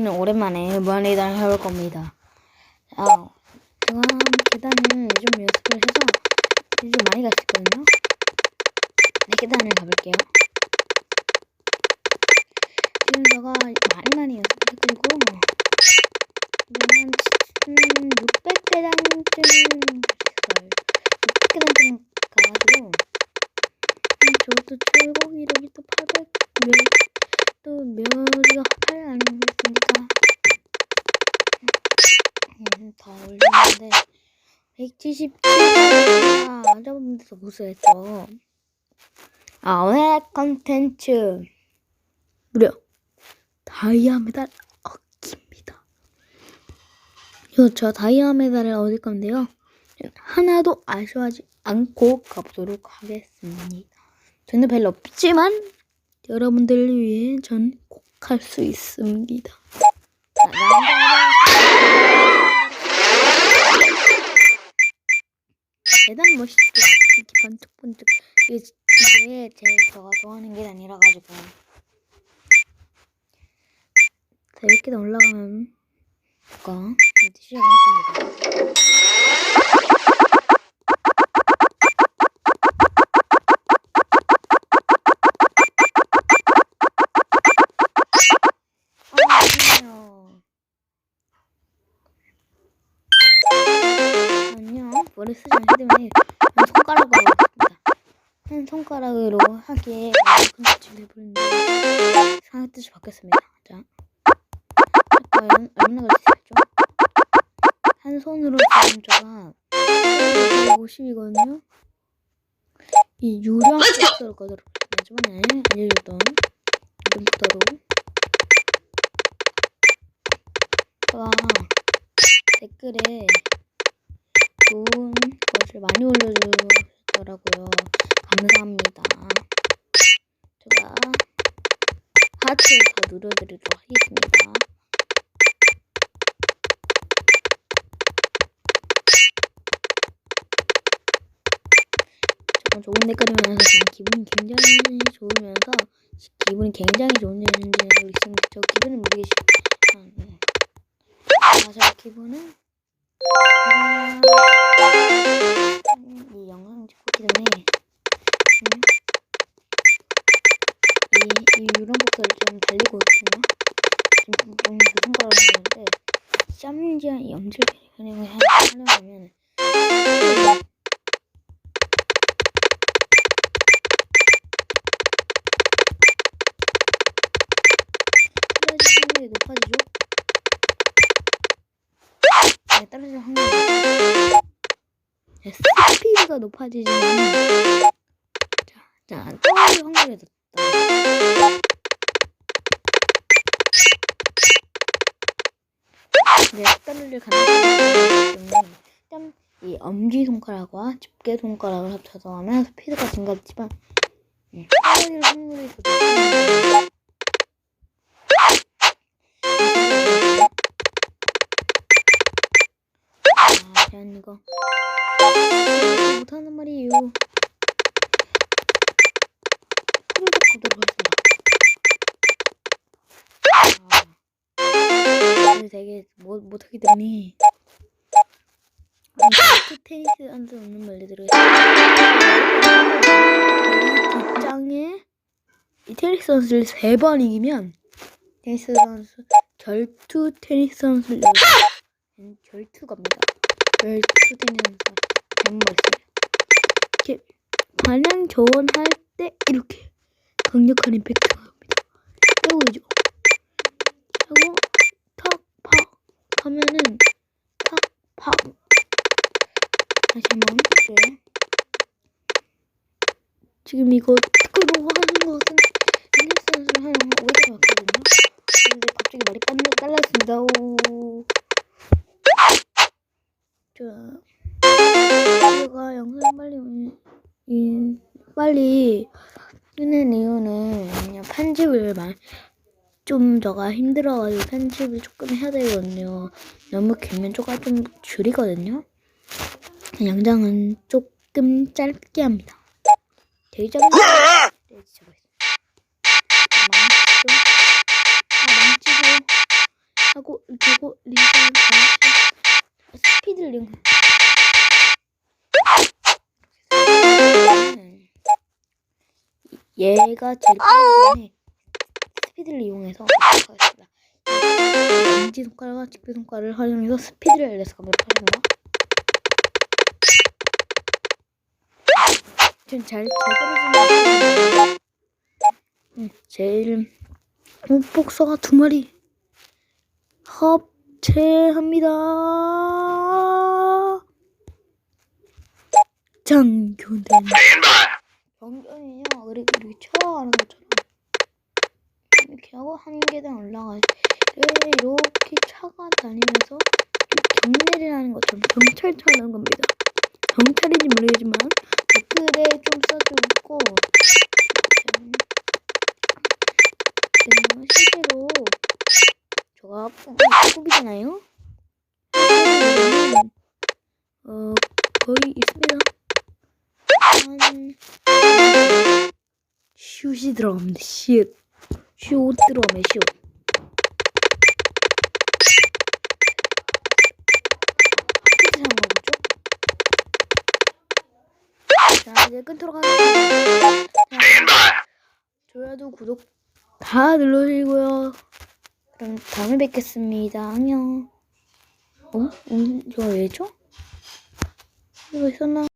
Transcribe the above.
저는 오랜만에 무한리단을 해볼 겁니다. 자, 제가 계단을 좀 연습을 해서 좀 많이 갔었거든요. 네, 계단을 가볼게요. 지금 제가 많이 많이 연습해가지고 이제는 600계단쯤 있어요. 600계단쯤 가가지고 음, 저것도 최고 기록이 또 800, 몇, 또 몇이가 8 아니겠 다 올렸는데 177가 저번부터 고수했죠. 아, 오늘 컨텐츠 무려 다이아 메달 얻기입니다. 이거 저 다이아 메달을 얻을 건데요. 하나도 아쉬워하지 않고 가보도록 하겠습니다. 저는 별로 없지만 여러분들을 위해 전 꼭 할 수 있습니다. 자, 멋있죠? 이렇게 번쩍번쩍. 이게, 이게 제가 좋아하는 계단이라 가지고. 자, 이렇게 올라가면 뭔가 이제 시작을 할 겁니다. 머리 쓰지 않기 때문에 한 손가락으로 하겠습니다. 한 손가락으로 하기에 컨텐츠를 해보는데 상의 뜻이 바뀌었습니다. 자, 과연 얼마나 걸리실죠? 한 손으로 지금 제가 50이거든요. 이 유령 복사를 거도록 저번에 알려줬던 이런 복사로 와 댓글에 좋은 것을 많이 올려주더라고요. 감사합니다. 제가 하트 더 눌러드리도록 하겠습니다. 정말 좋은 댓글이면서 지금 기분이 굉장히 좋으면서 기분이 굉장히 좋은 일인지 알고 있습니다. 저 기분을 모르겠어요. 아, 네. 아, 저 기분은 음, 달리고 있거든요. 지금 너무 무슨 거라고 하는데 쌈지한 이 염질 그림을 하려면 떨어질 확률이 높아지죠? 네, 떨어질 확률이. 네, 스피드가 높아지지만 자, 자 떨어질 확률이 높다. 네, 가능성이 있기 때문에 일단 이 엄지 손가락과 집게 손가락을 합쳐서 하면 스피드가 증가했지만 음, 떨어질 확률이 더 높습니다. 아, 전 이거 이거 못하는 말이에요. 아, 오늘 되게 못, 못하기 때문에 트 테니스 한수 없는 말 알려드리겠습니다. 이 뒷장에 이 테니스 선수를 세 번 이기면 테니스 선수 결투 테니스 선수를 음, 결투 갑니다. 결투 테니스 선수 잘못 말했어요. 이렇게 반향 교환할 때 이렇게 강력한 임팩트가 갑니다. 이거죠. 하고 탁팍 하면은 탁팍 다시 한번 네. 지금 이거 특허로 하는 것 테니스 선수를 한 5대 맞거든요. 근데 갑자기 말이 빨라, 빨랐습니다. 오. 자, 제가 영상 빨리, 음, 이, 빨리 쓰는 이유는 그냥 편집을 말, 좀 저가 힘들어가지고 편집을 조금 해야 되거든요. 너무 길면 조금 좀 줄이거든요. 영상은 조금 짧게 합니다. 짧은 네. 망치도, 아, 망치도 되고 리듬 스피드 링 얘가 제일 빠르네 스피드를 이용해서 하겠습니다. 엄지 손가락과 집게 손가락을 활용해서 스피드를 내서 가면 빠른가 지금 잘, 잘 떨어지는 응, 제일 어, 복서가 두 마리 합체합니다. 장교된 경전이요. 그리고 이렇게 쳐가는 것처럼 이렇게 하고 한 계단 올라가요. 이렇게 차가 다니면서 경례를 하는 것처럼 경찰차는 겁니다. 경찰인지 모르겠지만 뽑이잖아요. 어 거의 있습니다. 한 슛이 들어갑니다. 슛. 슛 들어가면 슛. 자 이제 끊도록 하겠습니다. 자, 좋아요 구독 다 눌러주시고요. 그럼 다음에 뵙겠습니다. 안녕. 어? 음, 이거 왜죠? 이거 있었나?